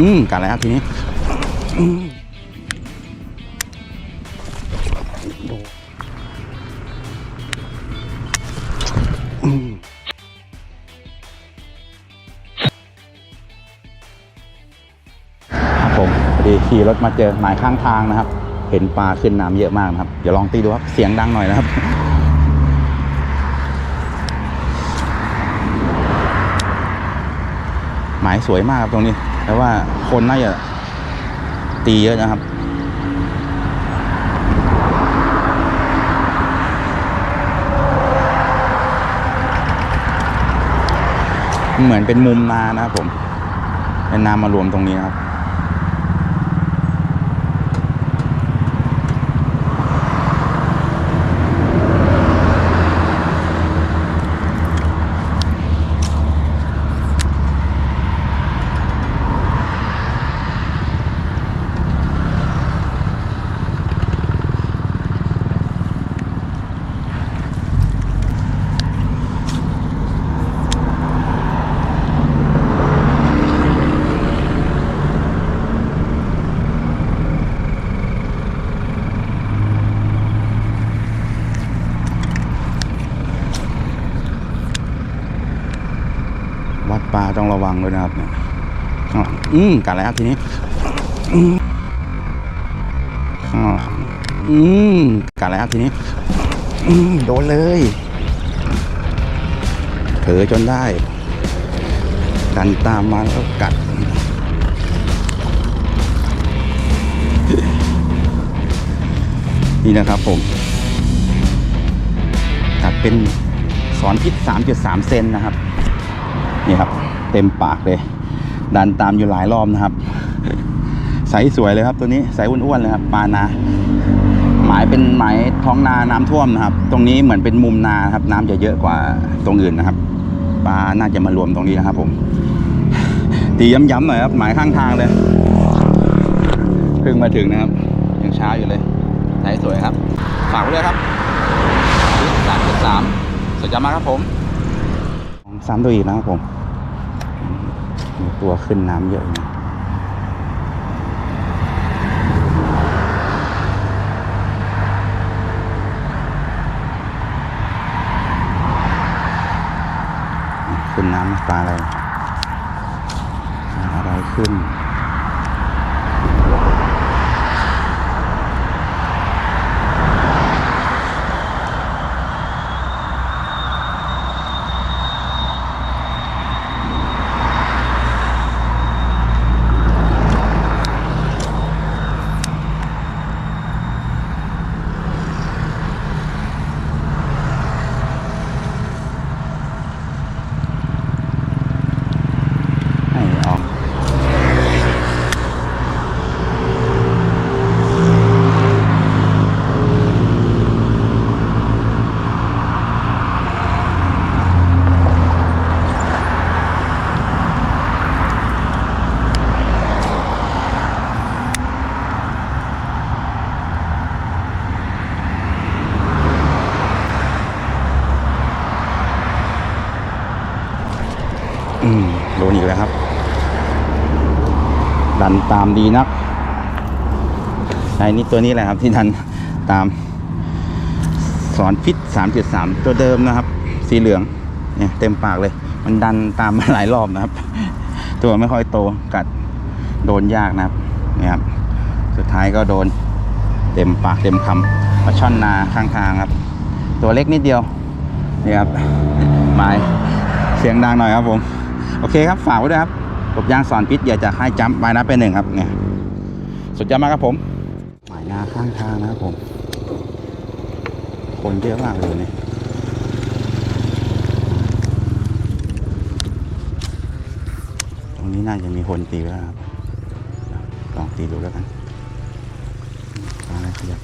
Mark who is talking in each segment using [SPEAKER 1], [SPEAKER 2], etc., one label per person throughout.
[SPEAKER 1] อืมกัดแล้วทีนี้ครับผมพอดีขี่รถมาเจอหมายข้างทางนะครับ เห็นปลาขึ้นน้ำเยอะมากนะครับ เดี๋ยวลองตีดูครับ เสียงดังหน่อยนะครับหมายสวยมากครับตรงนี้ แต่ว่าคนน่าจะตีเยอะนะครับเหมือนเป็นมุมนานะครับผม เป็นนามารวมตรงนี้นะครับ ปลาต้องระวังด้วยนะครับเนี่ยอ๋ออืมกัดแล้วทีนี้อืมอ๋ออืมกัดแล้วทีนี้อืมโดนเลยเผลอจนได้ ดันตามมาแล้วก็กัดนี่นะครับผมกัดเป็นสอนพิษ 3.3 เซนนะครับ นี่ครับ เต็มปากเลย ดันตามอยู่หลายรอบนะครับใสสวยเลยครับตัวนี้ใสอ้วนๆเลยครับปลานาหมายเป็นหมายท้องนาน้ำท่วมนะครับ ตรงนี้เหมือนเป็นมุมนาครับ น้ำจะเยอะกว่าตรงอื่นนะครับปลาน่าจะมารวมตรงนี้นะครับ ผม ตีย้ำๆหน่อยครับ หมายข้างทางเลยเพิ่งมาถึงนะครับยังเช้าอยู่เลยใสสวยครับ ฝากไว้เลยครับสามจุดสามสวยจังมากครับผมซ้ำตัวอีกนะครับผม ตัวขึ้นน้ำเยอะนะขึ้นน้ำปลาอะไรอะไรขึ้น ดันตามดีนักไอ้นี่ตัวนี้แหละครับที่ดันตามสอนพิษ 3.3 ตัวเดิมนะครับ สีเหลืองเนี่ยเต็มปากเลย มันดันตามมาหลายรอบนะครับ ตัวไม่ค่อยโตกัดโดนยากนะครับเนี่ยครับสุดท้ายก็โดนเต็มปากเต็มคำปลาช่อนนาข้างทางครับ ตัวเล็กนิดเดียวนี่ครับหมายเสียงดังหน่อยครับผม โอเคครับ ฝากไว้ด้วยครับ กบยางสอนพิษอยากจะให้จัมป์ไม้นะไปหนึ่งครับเนี่ยสุดยอดมากครับผมหมายนาข้างทางนะครับผม คนเยอะมากเลยเนี่ยตรงนี้น่าจะมีคนตีแล้วครับลองตีดูแล้วกันอะไรขยับ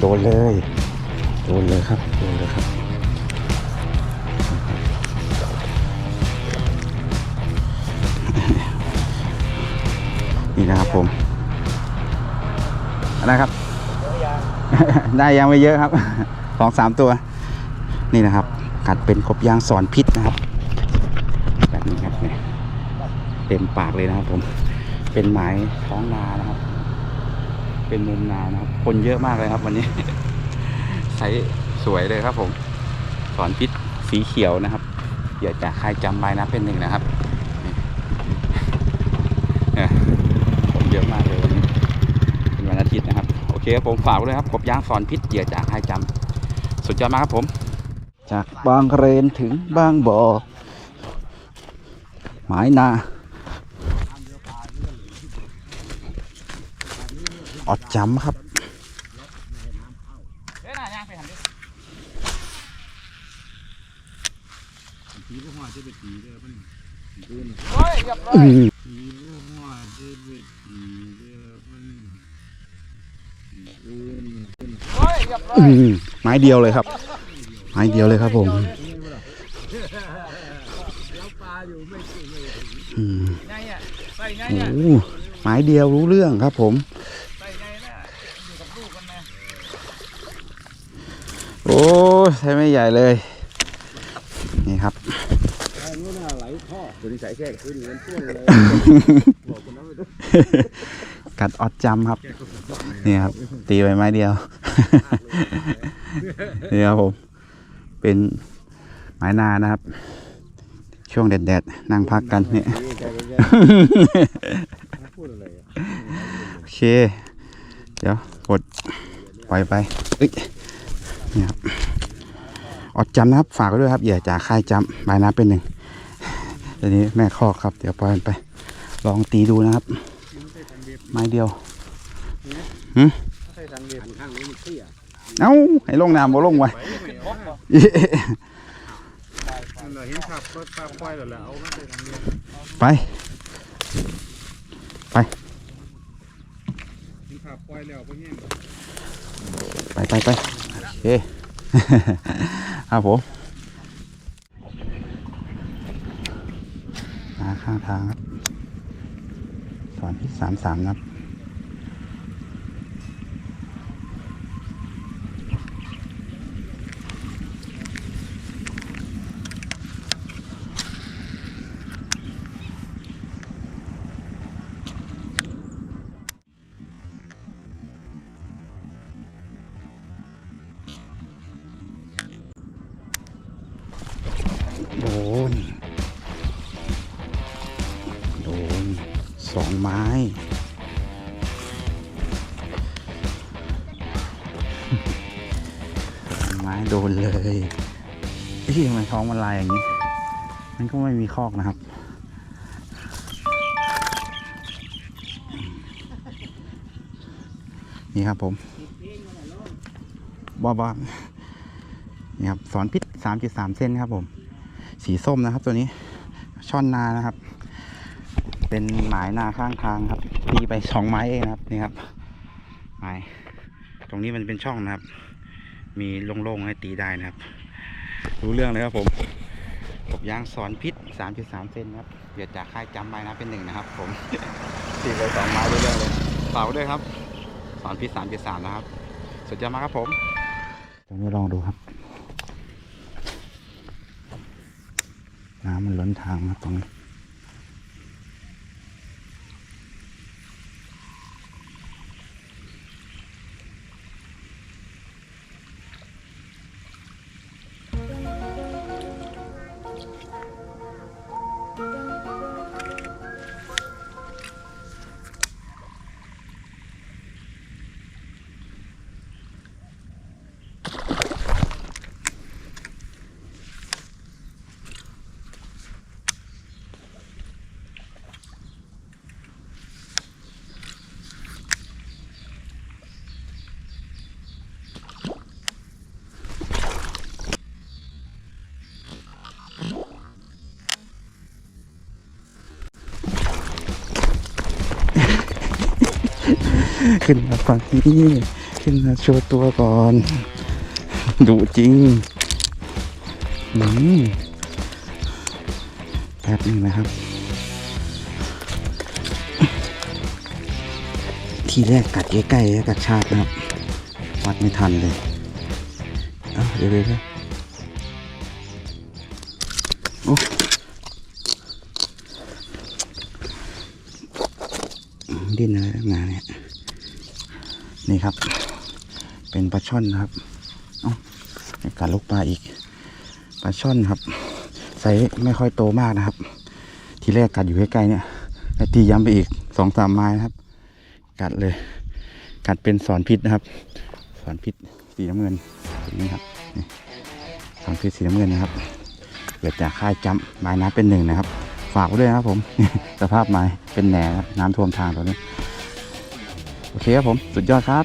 [SPEAKER 1] โดนเลย โดนเลยครับ โดนเลยครับ นี่นะครับผมอะครับ ได้ยังไม่เยอะครับสองสามตัว นี่นะครับ กัดเป็นกบยางสอนพิษนะครับแบบนี้ครับเนี่ยเต็มปากเลยนะครับผม เป็นหมายท้องนานะครับ เป็นมุมนานะครับ คนเยอะมากเลยครับ วันนี้ใช้สวยเลยครับผมสอนพิษสีเขียวนะครับอย่าจากใครจำไว้นะเป็นหนึ่งนะครับนี่เยคนเยอะมากเลยวันนี้เป็นวันอาทิตย์นะครับโอเคครับผมฝากไว้ด้วยครับกบยางสอนพิษเหยื่อจากใครจำสุดยอดมากครับผม จากบางเรนถึงบางบ่อหมายนา อดจำครับอืมอืมไม้เดียวเลยครับ ไม้เดียวเลยครับผมอืมโอ้ไม้เดียวรู้เรื่องครับผม โอ้ย ใช้ไม่ใหญ่เลย นี่ครับ
[SPEAKER 2] ตัวนี้ใส่แค่ขึ้นเงินต้วนเลย
[SPEAKER 1] กัดออดจำครับ นี่ครับ ตีไปไม้เดียว นี่ครับผม เป็นไม้นานะครับ ช่วงแดดๆ นั่งพักกันเนี่ย
[SPEAKER 2] พูดอะไรอะ
[SPEAKER 1] โอเค เดี๋ยวกดปล่อยไปเอ้ย นี่ครับอดจำนะครับ ฝากไว้ด้วยครับอย่าจากค่ายจำใบน้ำเป็นหนึ่งเดี๋ยวนี้แม่คอกครับ เดี๋ยวปล่อยไป ลองตีดูนะครับ ไม้เดียว
[SPEAKER 2] ใส่ทันเดียข้างนี้มันเอ้า
[SPEAKER 1] ให้ลงน้ำบ่ลงไว้
[SPEAKER 2] มันเห็นขับก็ตาล้วแหละเอามาใส่ทันเดีย
[SPEAKER 1] ไปไปไปไปโอเค ครับผมนาข้างทางครับสอนที่สามสามครับ เลยพี่ทำไมท้องมันลายอย่างนี้ มันก็ไม่มีคอกนะครับ นี่ครับผมบ้าบ้านี่ครับสอนพิษสามจุดสามเส้นครับผม สีส้มนะครับตัวนี้ ช่อนนานะครับ เป็นหมายนาข้างทางครับตีไปสองไม้เองนะครับ นี่ครับ ไม้ ตรงนี้มันเป็นช่องนะครับ มีโล่งๆให้ตีได้นะครับ รู้เรื่องเลยครับผมกบยางสอนพิษ 3.3 เซนครับเบียดจากค่ายจำไปนะเป็นหนึ่งนะครับผมตีไปสองไม้รู้เรื่องเลยฝากไว้ด้วยครับ สอนพิษ 3.3 นะครับ สุดยอดมากครับผมตรงนี้ลองดูครับน้ำมันล้นทางมาตรงนี้ ขึ้นมาฝั่งนี้ขึ้นมาโชว์ตัวก่อนดูจริงอืมแป๊บนึงนะครับ ทีแรกกัดใกล้ๆแล้วกัดชาตินะครับวัดไม่ทันเลยเอ้าเดี๋ยวเดี๋ยวเดี๋ยวโอ้ดิ้นอะไรนักหนาเนี่ย นี่ครับ เป็นปลาช่อนนะครับเอากัดลูกปลาอีกปลาช่อนครับไซส์ไม่ค่อยโตมากนะครับ ทีแรกกัดอยู่ใกล้ๆเนี่ยแล้วตีย้ำไปอีกสองสามไม้นะครับ กัดเลย กัดเป็นสอนพิษนะครับ สอนพิษสีน้ำเงินอย่างนี้ครับสอนพิษสีน้ำเงินนะครับเกิดจากค่ายจำไม้น้ำเป็นหนึ่งนะครับ ฝากไว้ด้วยนะครับผมสภาพไม้เป็นแหนครับน้ำท่วมทางตัวนี้ โอเคครับผม สุดยอดครับ